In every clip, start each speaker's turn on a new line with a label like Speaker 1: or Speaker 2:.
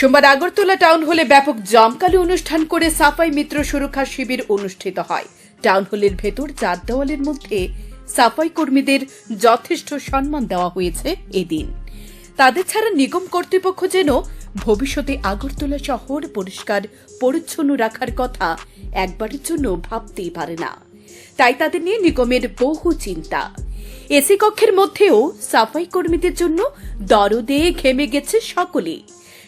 Speaker 1: সোমবার আগরতলা টাউন হলে ব্যাপক জমকালো অনুষ্ঠান করে সাফাই মিত্র সুরক্ষা শিবির অনুষ্ঠিত হয়। টাউন হলের ভেতর চার দেওয়ালের মধ্যে সাফাই কর্মীদের যথেষ্ট সম্মান দেওয়া হয়েছে এদিন। তাদের ছাড়া নিগম কর্তৃপক্ষ যেন ভবিষ্যতে আগরতলা শহর পরিষ্কার, পরিচ্ছন্ন রাখার কথা একবারের জন্য ভাবতেই পারে না। তাই তাদের নিয়ে নিগমের বহু চিন্তা। এসি কক্ষের মধ্যেও সাফাই কর্মীদের জন্য দরদে ঘেমে গেছে সকলেই।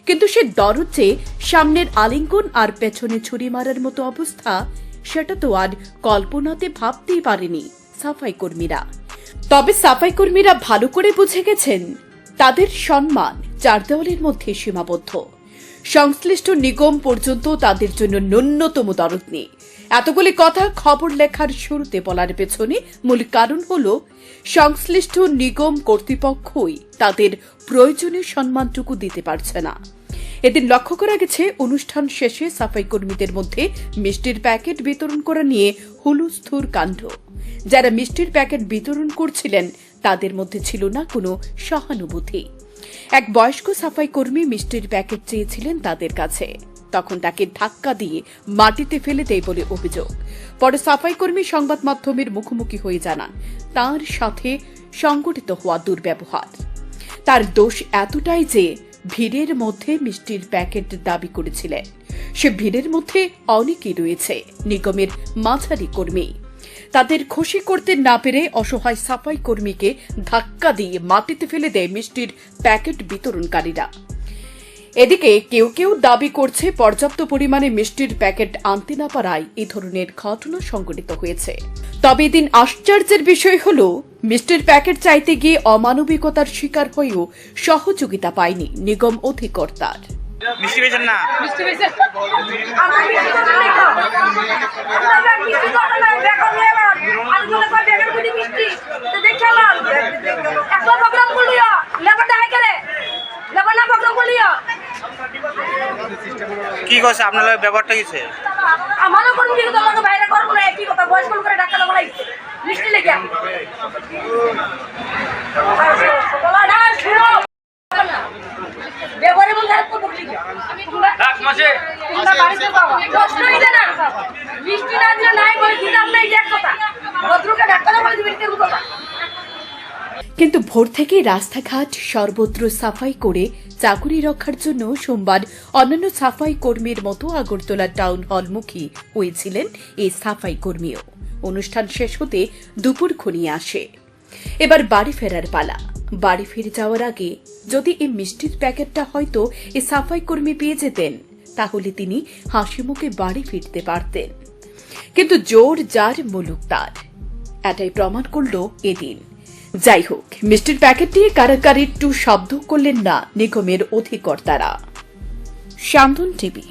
Speaker 1: কিন্তু সে দরদ সামনের আলিঙ্গন আর পেছনে ছুরি মারার মতো অবস্থা, সেটা তো আর কল্পনাতে ভাবতেই পারেনি সাফাই কর্মীরা। তবে সাফাই কর্মীরা ভালো করে বুঝে গেছেন, তাদের সম্মান চার দেওয়ালের মধ্যে সীমাবদ্ধ। সংশ্লিষ্ট নিগম পর্যন্ত তাদের জন্য ন্যূনতম দরদ নেই। এতগুলি কথা খবর লেখার শুরুতে বলার পেছনে মূল কারণ হল, সংশ্লিষ্ট নিগম কর্তৃপক্ষই তাদের প্রয়োজনীয় সম্মানটুকু দিতে পারছে না। এদিন লক্ষ্য করা গেছে, অনুষ্ঠান শেষে সাফাই কর্মীদের মধ্যে মিষ্টির প্যাকেট বিতরণ করা নিয়ে হুলুস্থুর কাণ্ড। যারা মিষ্টির প্যাকেট বিতরণ করছিলেন, তাদের মধ্যে ছিল না কোনো সহানুভূতি। এক বয়স্ক সাফাই কর্মী মিষ্টির প্যাকেট চেয়েছিলেন তাদের কাছে। তখন তাকে ধাক্কা দিয়ে মাটিতে ফেলে দেয় বলে অভিযোগ। পরে সাফাই কর্মী সংবাদ মাধ্যমের মুখোমুখি হয়ে জানান, তার সাথে সংগঠিত হওয়া দুর্ব্যবহার। তার দোষ এতটাই যে ভিড়ের মধ্যে মিষ্টির প্যাকেট দাবি করেছিলেন। সে ভিড়ের মধ্যে অনেকেই রয়েছে, নিগমের মাঝারি কর্মী। তাদের খুশি করতে না পেরে অসহায় সাফাই কর্মীকে ধাক্কা দিয়ে মাটিতে ফেলে দেয় মিষ্টির প্যাকেট বিতরণকারীরা। এদিকে কেউ কেউ দাবি করছে পর্যাপ্ত পরিমাণে মিষ্টির প্যাকেট আনতে না পারায় এই ধরনের ঘটনা সংঘটিত হয়েছে। তবে এদিন আশ্চর্যের বিষয় হল মিষ্টির প্যাকেট চাইতে গিয়ে অমানবিকতার শিকার হয়েও সহযোগিতা পায়নি নিগম অধিকর্তার।
Speaker 2: মিষ্টি না
Speaker 3: মিষ্টি বেশি আমরা মিষ্টি কথা নাই খাও আমরা মিষ্টি কথা নাই বেকার নিয়ে এলাম আর মনে কর বেকার বুঝি মিষ্টি তো দেখে এলাম একশো প্রোগ্রাম করলিও লেবার দেখা করে লেবার না প্রোগ্রাম করলিও
Speaker 2: কি কইছে? আপনার লগে ব্যাপারটা কিছে
Speaker 3: আমারও কোন দিকে তোমাকে বাইরে করব না একই কথা বয়স কোন করে লাগছে মিষ্টি লেগে বলা না শুনো কি আমি তোমরা মাসে। তোমরা বাড়িতে কষ্ট না দিলে নাই করে দিতাম না এই যে এক কথা ভদ্রকে ডাক্তারে বলে দিবি এটা কথা
Speaker 1: কিন্তু ভোর থেকে রাস্তাঘাট সর্বত্র সাফাই করে চাকুরি রক্ষার জন্য সোমবার অন্যান্য সাফাই কর্মীর মতো আগরতলা টাউন হলমুখী হয়েছিলেন এই সাফাই কর্মীও। অনুষ্ঠান শেষ হতে দুপুর ঘনিয়ে আসে। এবার বাড়ি ফেরার পালা। বাড়ি ফিরে যাওয়ার আগে যদি এই মিষ্টির প্যাকেটটা হয়তো এই সাফাই কর্মী পেয়ে যেতেন, তাহলে তিনি হাসি মুখে বাড়ি ফিরতে পারতেন। কিন্তু জোর যার মুলুক তার। এটাই প্রমাণ করল এদিন। যাই হোক মিষ্টির প্যাকেট দিয়ে কারাকারি টু শব্দ করলেন না নিগমের অধিকর্তারা। শান্তন টিভি